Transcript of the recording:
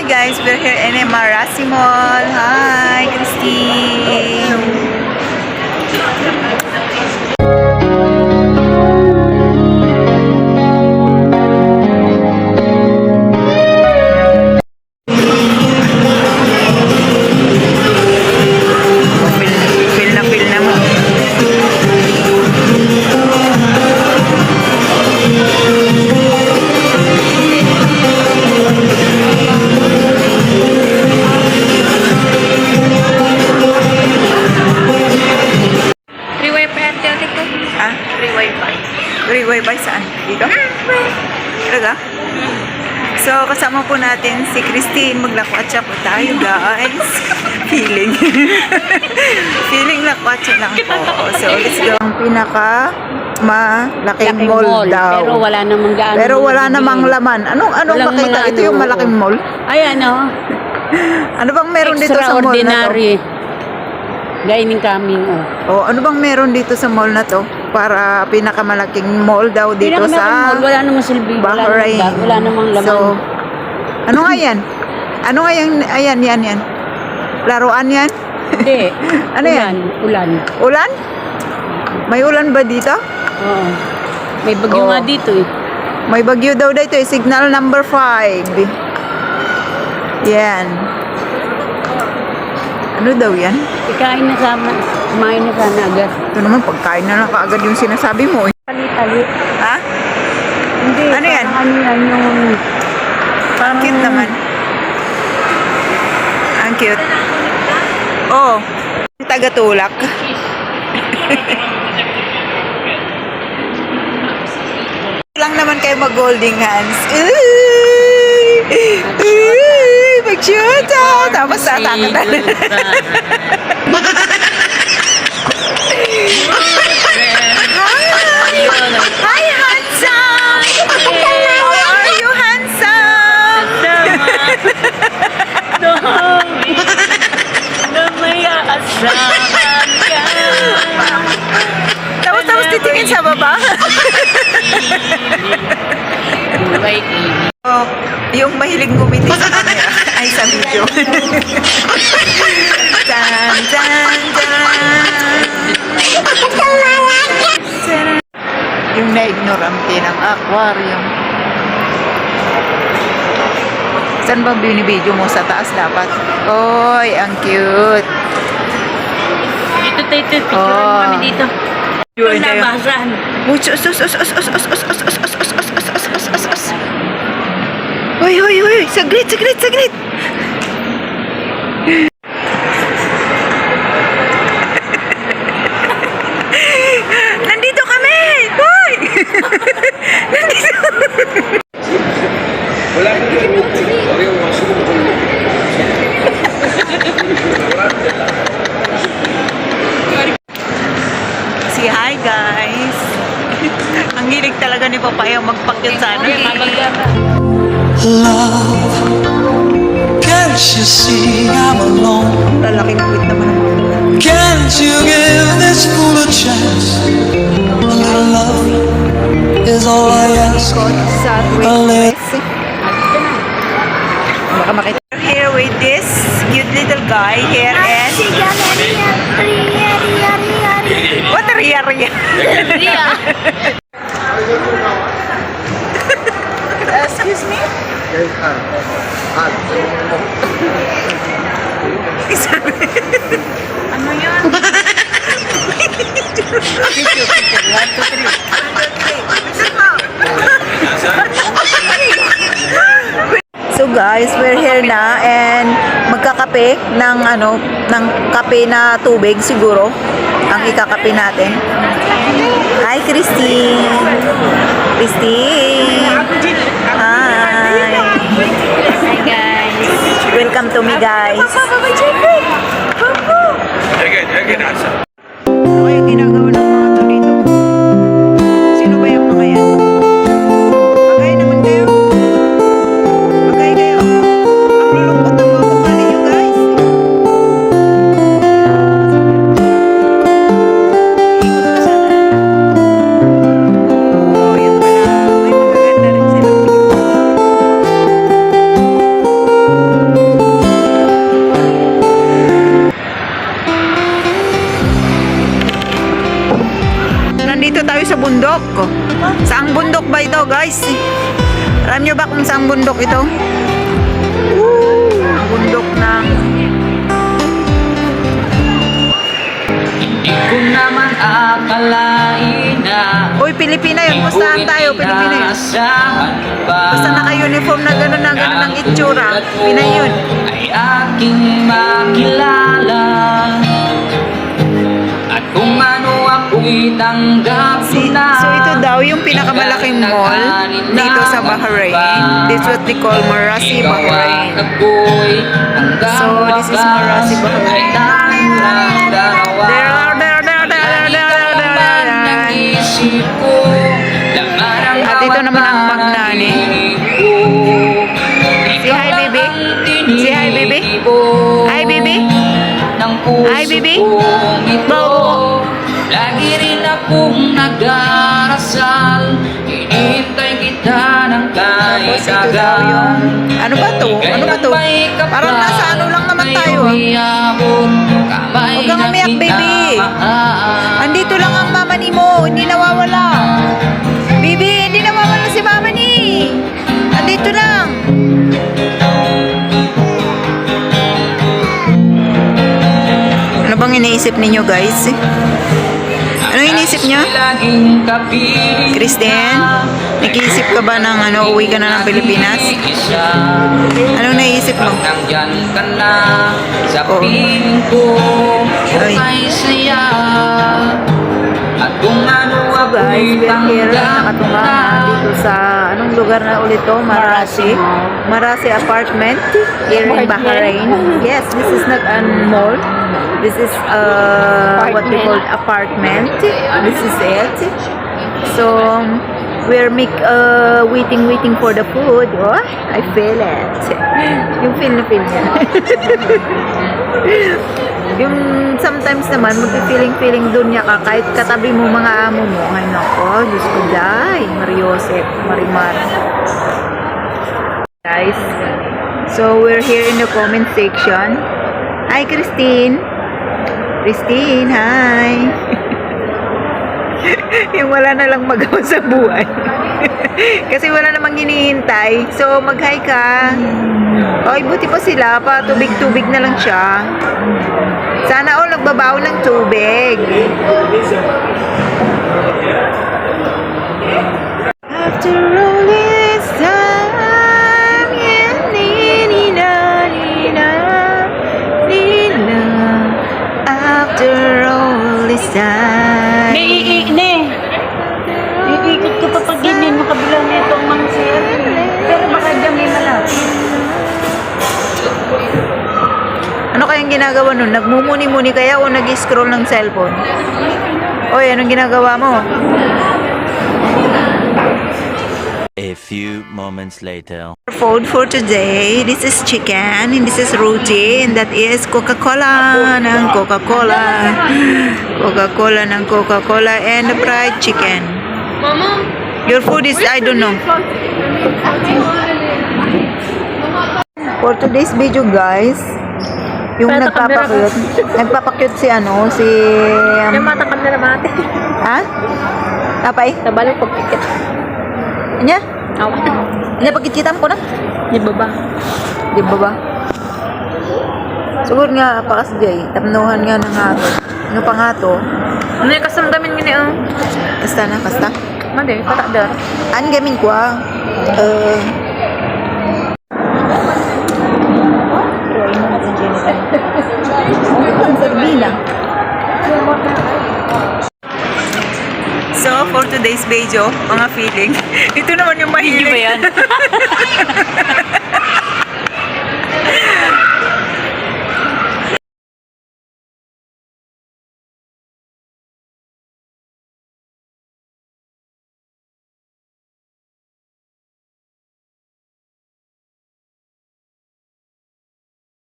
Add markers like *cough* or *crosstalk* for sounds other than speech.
Hi guys, we're here in Marasi Mall. Hi, Christy. Free wifi saan? Dito? Talaga? So, kasama po natin si Christine. Maglakwatsa po tayo, guys. *laughs* Feeling. *laughs* Feeling lakwatsa lang po. So, let's go. Ang pinaka malaking Laking mall, mall, daw. pero wala namang gaano Pero wala bibili. namang laman. Anong anong Walang makita? mga Ito yung ano, malaking mall. Ay ano, *laughs* Ano bang meron dito sa mall na to? extraordinary. Dining coming oh. Oh, ano bang meron dito sa mall na to? Para pinakamalaking mall daw dito sa mall, wala namang silbi, wala Bahrain. namang, wala namang laman. So, ano nga yan? Ano nga yan? Ayan, yan, yan. Laruan yan? Hindi. *laughs* Ano ulan, yan? Ulan. Ulan? May ulan ba dito? Oo. May bagyo Oo. nga dito eh. May bagyo daw dito eh. Signal number 5. Yan. Ano daw yan? Ikain na sana. Kumain na sana agad. Ito naman, pagkain na lang kaagad yung sinasabi mo. eh. Tali-tali. Ha? Hindi. Ano yan? Ano yan yung... Parang... Cute naman. Ang cute. Oh, tagatulak. *laughs* lang naman kayo mag-holding hands. Uy! Uy! Mag-shoot ah! Tapos tatakan na. Hi, handsome! How are you, handsome? Tapos tapos titingin sa baba. Oh, yung mahilig ngumiti sa camera. Video. Tan, tan. Taran. Yung na-ignorante ng aquarium. Saan ba binibidyo mo? Sa taas dapat? Oy, ang cute. Dito tayo, dito. Picturean Oh. mo kami dito. Yun Ito tayo. nabasan. Uy, us, us, us, us, us, us, us, us, us, us, us, us, us, us, us, us, us. Hoy, hoy, hoy, saglit, saglit, saglit. Nandito kami! Hoy! Nandito. Si hi guys. *laughs* Ang hilig talaga ni Papaya magpakyut sana. Love, can't you see I'm alone? Lalaking quit naman ang. Can't you give this fool a chance? A little love is all I ask. Sa Alin? Baka makita. Here with this cute little guy here and Diarrhea. Diarrhea. Excuse me? Isabi. ano yun? So guys, we're here na and magkakape ng ano, ng kape na tubig siguro ang ikakape natin. Hi Christine. Christine. Hi. Hi guys. Welcome to me guys. Ano Alam nyo ba kung saang bundok ito? Woo! Bundok ng... Di ko naman akalain na Uy, Pilipina yun. Pustahan tayo, Pilipina yun. Basta naka-uniform na gano'n na gano'n ang itsura. Pinay yun. Ay aking makilala ako'y tanggap Si, so ito daw yung pinakamalaking mall dito sa Bahrain. This what they call Marasi, Bahrain. So, this is Marasi, Bahrain. Lagi rin akong nag-arasal. Hinihintay kita ng kahit yung... Ano ba to? Ano ba to? Parang nasa ano lang naman tayo. ah. Huwag Huwag kang umiyak, baby. Andito lang ang mama ni mo. Hindi nawawala. Baby, hindi nawawala si mama ni. Andito lang. Ano bang iniisip ninyo guys? Iniisip nyo? Kristen, nag-iisip ka ba ng ano, uwi ka na ng Pilipinas? Anong naisip mo? Sa Oh. Ay. Guys, ako'y we are here nakatunga dito sa anong lugar na ulit to? Marasi. Marasi apartment here in Bahrain. Yes, this is not a mall. This is uh, what we call apartment. This is it. So we're make uh, waiting waiting for the food. Oh, I feel it. Yung feel na feel niya. *laughs* yung sometimes naman, magpi-feeling-feeling doon niya ka, kahit katabi mo mga amo mo, ay nako, Diyos ko, day, Mariosep, Marimar. Guys, so we're here in the comment section. Hi, Christine. Christine, hi. *laughs* yung wala na lang magawa sa buhay. *laughs* Kasi wala namang hinihintay. So, mag-hi ka. Oy, buti pa sila. Pa, tubig-tubig na lang siya. Sana all nagbabaw ng tubig. After kayang ginagawa nun? Nagmumuni-muni kaya o nag-scroll ng cellphone? Oy, anong ginagawa mo? A few moments later. Food for today, this is chicken, and this is roti, and that is Coca-Cola ng Coca-Cola. Coca-Cola ng Coca-Cola and the fried chicken. Mama, Your food is, I don't know. For today's video, guys, yung ko. nagpapakyut, nagpapakyut si ano, si... um, yung mata kamera mate. ha? Tapay? Tabalong pagpikit. Anya? Awa. Anya, pagkikitam ko na. Di ba ba? Di ba ba? Siguro nga, pakas jay. Tapnuhan nga ng ato. Ano pa nga to? Ano yung kasamdamin gini ang? Kasta na, kasta. Mande, patakdar. An gamin ko ah. Uh, today's video, mga feeling, *laughs* ito naman yung mahilig. Hindi ba yan? *laughs*